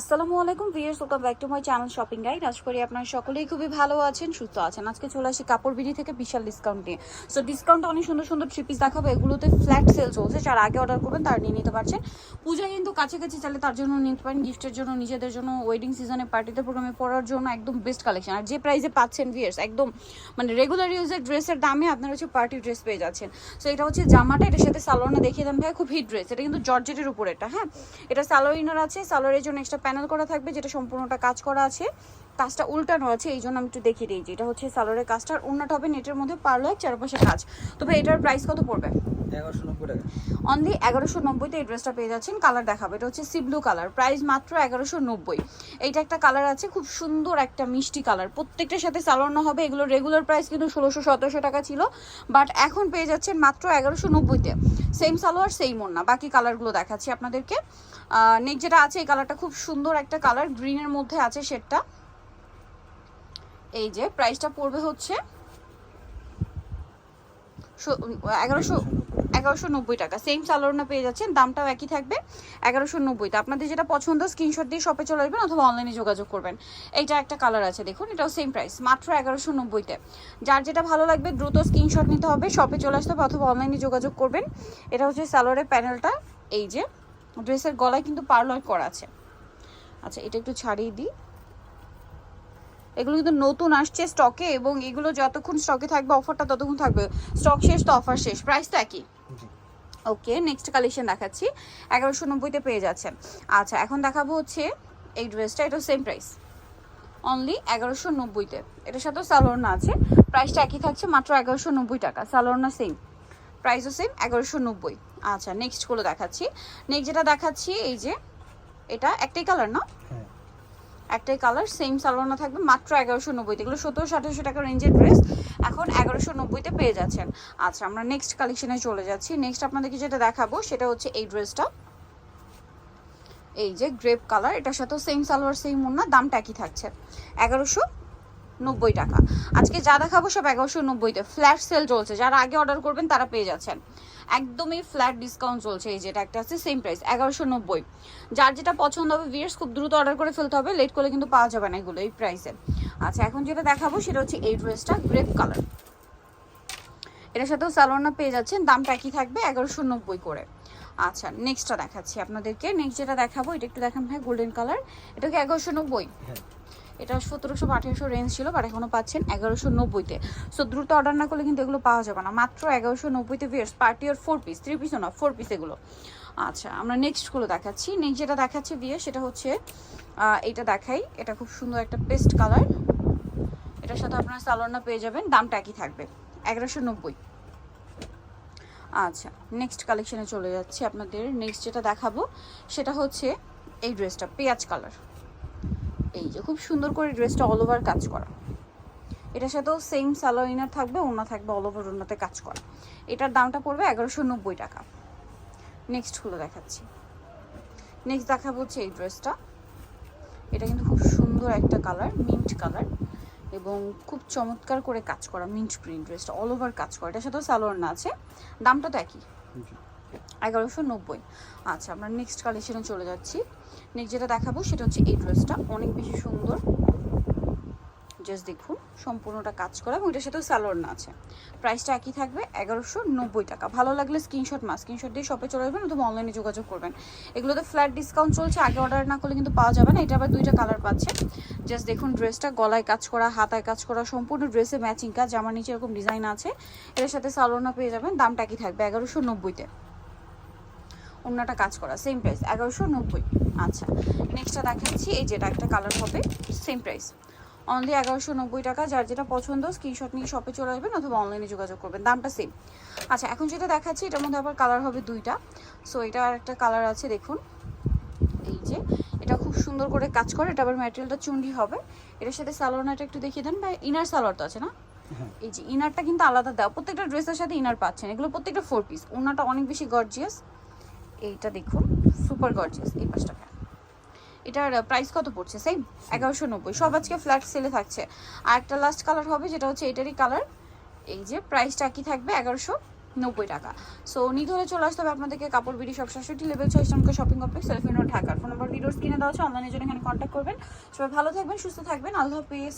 আসসালামু আলাইকুম viewers welcome back to my channel shopping guide আশা করি আপনারা সকলেই খুবই ভালো আছেন, সুস্থ আছেন। আজকে চলে আসি কাপড় বিড়ি থেকে বিশাল ডিসকাউন্ট নিয়ে। সো ডিসকাউন্ট অনেক সুন্দর সুন্দর থ্রি পিস দেখাবো। এগুলোতে ফ্ল্যাট সেল চলছে, যারা আগে অর্ডার করবেন তারা নিয়ে নিতে পারছেন। পূজা কিন্তু কাছাকাছি চালে তার জন্য নিতে পারেন গিফটের জন্য, নিজেদের জন্য ওয়েডিং সিজনে পার্টিতে প্রোগ্রামে পরার জন্য একদম বেস্ট কালেকশন আর যে প্রাইসে পাচ্ছেন ভিয়ার্স একদম মানে রেগুলার ইউজের ড্রেসের দামে আপনারা হচ্ছে পার্টি ড্রেস পেয়ে যাচ্ছেন। সো এটা হচ্ছে জামাটা, এটার সাথে সালোয়ারটা দেখিয়ে দেন ভাই খুব হিট ড্রেস এটা কিন্তু জর্জেটের উপর এটা হ্যাঁ? এটা সালোয়ার ইনার আছে সালোয়ারের জন্য এক্সট্রা প্যানেল করা থাকবে, যেটা সম্পূর্ণটা কাজ করা আছে। কাজটা উল্টানো আছে, এই জন্য আমি একটু দেখিয়ে দিয়েছি এটা হচ্ছে সালোয়ারের কাজটা। আর অন্যটা হবে নেটের মধ্যে পার্লার চারপাশে কাজ। তবে এটার প্রাইস কত পড়বে? অনলি এগারোশো নব্বইতে এই ড্রেসটা পেয়ে যাচ্ছেন কালার দেখাবে। এটা হচ্ছে সি ব্লু কালার প্রাইস মাত্র এগারোশো নব্বই। এইটা একটা কালার আছে খুব সুন্দর একটা মিষ্টি কালার প্রত্যেকটার সাথে সালোয়ার হবে এগুলো রেগুলার প্রাইস কিন্তু ষোলোশো সতেরোশো টাকা ছিল। বাট এখন পেয়ে যাচ্ছেন মাত্র এগারোশো নব্বইতে সেম সালোয়ার সেম ওড়না। বাকি কালারগুলো দেখাচ্ছি আপনাদেরকে। নেক্সট যেটা আছে এই কালারটা খুব সুন্দর একটা কালার গ্রিনের মধ্যে আছে শেডটা এই যে প্রাইসটা পড়বে হচ্ছে এগারোশো এগারোশো নব্বই টাকা। সেম সালোয়ারনা পেয়ে যাচ্ছেন, দামটাও একই থাকবে, এগারোশো নব্বইতে আপনাদের যেটা পছন্দ স্ক্রিনশট দিয়ে শপে চলে আসবেন অথবা অনলাইনে যোগাযোগ করবেন। এইটা একটা কালার আছে, দেখুন, এটাও সেম প্রাইস মাত্র এগারোশো নব্বইতে। যার যেটা ভালো লাগবে, দ্রুত স্ক্রিনশট নিতে হবে শপে চলে আসতে হবে অথবা অনলাইনে যোগাযোগ করবেন। এটা হচ্ছে সালোয়ারের প্যানেলটা এই যে ড্রেসের গলায় কিন্তু পার্লার করা আছে। আচ্ছা এটা একটু ছাড়িয়ে দিই। এগুলো কিন্তু নতুন আসছে স্টকে এবং এগুলো যতক্ষণ স্টকে থাকবে অফারটা ততক্ষণ থাকবে। স্টক শেষ তো অফার শেষ প্রাইস তো একই। ওকে নেক্সট কালেকশন দেখাচ্ছি। এগারোশো নব্বইতে পেয়ে যাচ্ছেন। আচ্ছা এখন দেখাবো হচ্ছে এই ড্রেসটা এটা সেম প্রাইস অনলি এগারোশো নব্বইতে। এটার সাথেও সালোয়ারনা আছে। প্রাইসটা একই থাকছে, মাত্র এগারোশো নব্বই টাকা। সালোয়ারনা সেম প্রাইসও সেম এগারোশো নব্বই। আচ্ছা নেক্সটগুলো দেখাচ্ছি। নেক্সট যেটা দেখাচ্ছি, এই যে, এটা একটাই কালার না? হ্যাঁ। একটাই কালার সেম সালোয়ারনা থাকবে মাত্র এগারোশো নব্বইতে। এগুলো সতেরোশো আঠারোশো টাকা রেঞ্জের ড্রেস এখন এগারোশো নব্বইতে পেয়ে যাচ্ছেন। আচ্ছা আমরা নেক্সট কালেকশনে চলে যাচ্ছি। নেক্সট আপনাদেরকে যেটা দেখাবো, সেটা হচ্ছে এই ড্রেসটা এই যে গ্রেপ কালার এটার সাথেও সেম সালোয়ার সেম ওড়না, দামটা একই থাকছে। এগারোশো নব্বই টাকা। আজকে যা দেখাবো সব এগারোশো নব্বইতে। ফ্ল্যাট সেল চলছে। যারা আগে অর্ডার করবেন, তারা পেয়ে যাচ্ছেন। একদমই ফ্ল্যাট ডিসকাউন্ট চলছে এই যেটা একটা আছে সেম প্রাইস এগারোশো নব্বই। যার যেটা পছন্দ হবে ভিয়ার্স খুব দ্রুত অর্ডার করে ফেলতে হবে লেট করলে কিন্তু পাওয়া যাবে না এগুলো এই প্রাইসে আচ্ছা এখন যেটা দেখাবো সেটা হচ্ছে এই ড্রেসটা গ্রেপ কালার এটার সাথেও সালোয়ারনা পেয়ে যাচ্ছেন, দামটা একই থাকবে, এগারোশো নব্বই করে। আচ্ছা নেক্সটটা দেখাচ্ছি আপনাদেরকে। নেক্সট যেটা দেখাবো, এটা একটু দেখান ভাই গোল্ডেন কালার এটা কি এগারোশো নব্বই? হ্যাঁ। এটা সতেরোশো আঠেরোশো রেঞ্জ ছিল বাট এখনও পাচ্ছেন এগারোশো নব্বইতে। সো দ্রুত অর্ডার না করলে কিন্তু এগুলো পাওয়া যাবে না। মাত্র এগারোশো নব্বইতে ভিয়ার্স পার্টি আর ফোর পিস থ্রি পিসও না ফোর পিস এগুলো। আচ্ছা আমরা নেক্সটগুলো দেখাচ্ছি। নেক্সট যেটা দেখাচ্ছি বিয়ে সেটা হচ্ছে এটা দেখাই। এটা খুব সুন্দর একটা পেস্ট কালার এটার সাথে আপনারা সালোয়ারনা পেয়ে যাবেন, দামটা একই থাকবে, এগারোশো নব্বই। আচ্ছা নেক্সট কালেকশনে চলে যাচ্ছি আপনাদের। নেক্সট যেটা দেখাবো, সেটা হচ্ছে এই ড্রেসটা পেঁয়াজ কালার এই যে খুব সুন্দর করে ড্রেসটা অল ওভার কাজ করা। এটার সাথেও সেম সালোয়ার ইনার থাকবে ওনা থাকবে অল ওভার ওনাতে কাজ করা। এটার দামটা পড়বে এগারোশো নব্বই টাকা। নেক্সটগুলো দেখাচ্ছি। নেক্সট দেখাবো হচ্ছে এই ড্রেসটা এটা কিন্তু খুব সুন্দর একটা কালার মিন্ট কালার এবং খুব চমৎকার করে কাজ করা মিন্ট প্রিন্ট ড্রেসটা অল ওভার কাজ করা। এটার সাথেও সালোয়ার না আছে দামটা তো একই। এগারোশো নব্বই। আচ্ছা আমরা নেক্সট কালেকশনে চলে যাচ্ছি। নেক্সট যেটা দেখাবো সেটা হচ্ছে এই ড্রেসটা। অনেক বেশি সুন্দর। জাস্ট দেখুন, সম্পূর্ণটা কাজ করা এবং এটার সাথেও স্যালোয়ার না আছে। প্রাইসটা একই থাকবে, এগারোশো নব্বই টাকা। ভালো লাগলে স্ক্রিনশট মা স্ক্রিনশট দিয়ে শপে চলে আসবেন, অথবা অনলাইনে যোগাযোগ করবেন। এগুলোতে ফ্ল্যাট ডিসকাউন্ট চলছে, আগে অর্ডার না করলে কিন্তু পাওয়া যাবে না। এটা আবার দুইটা কালার পাচ্ছে। জাস্ট দেখুন ড্রেসটা গলায় কাজ করা, হাতায় কাজ করা, সম্পূর্ণ ড্রেসে ম্যাচিং কাজ। জামার নিচে এরকম ডিজাইন আছে। এটার সাথে সালোয়ার পেয়ে যাবেন। দামটা একই থাকবে, এগারোশো নব্বইতে। অন্যটা কাজ করা সেম প্রাইস এগারোশো নব্বই। আচ্ছা নেক্সটটা দেখাচ্ছি এই যেটা একটা কালার হবে সেম প্রাইস অনলি এগারোশো নব্বই টাকা যার যেটা পছন্দ স্ক্রিনশট নিয়ে শপে চলে আসবেন অথবা অনলাইনে যোগাযোগ করবেন দামটা সেম আচ্ছা এখন যেটা দেখাচ্ছি এটার মধ্যে আবার কালার হবে দুইটা। সো এটা আর একটা কালার আছে দেখুন। এই যে এটা খুব সুন্দর করে কাজ করে এটা আবার ম্যাটেরিয়ালটা চুন্ডি হবে। এটার সাথে সালোয়ারটা একটু দেখিয়ে দেন বা ইনার সালোয়ার তো আছে না? হ্যাঁ। এই যে ইনারটা কিন্তু আলাদা দেওয়া প্রত্যেকটা ড্রেসের সাথে ইনার পাচ্ছেন এগুলো প্রত্যেকটা ফোর পিস ওনাটা অনেক বেশি গর্জিয়াস এইটা দেখুন সুপার গর্জিয়াস এই পাঁচটাকা এটার প্রাইস কত পড়ছে? সেম এগারোশো নব্বই। সব আজকে ফ্ল্যাট সেলে থাকছে। আর একটা লাস্ট কালার হবে, যেটা হচ্ছে এটারই কালার এই যে প্রাইসটা কি থাকবে? এগারোশো নব্বই টাকা। সো নিতে হলে চলে আসতে হবে আপনাদেরকে কাপড় বিড়ি, সব সাতষট্টি লেভেল ছয় ইসলামকে শপিং কমপ্লেক্স সেলফিন ঢাকার। ফোন নাম্বার ভিডিওস কিনে দেওয়া আছে অনলাইনের জন্য এখানে কন্ট্যাক্ট করবেন। সবাই ভালো থাকবেন, সুস্থ থাকবেন। আল্লাহ হাফিজ।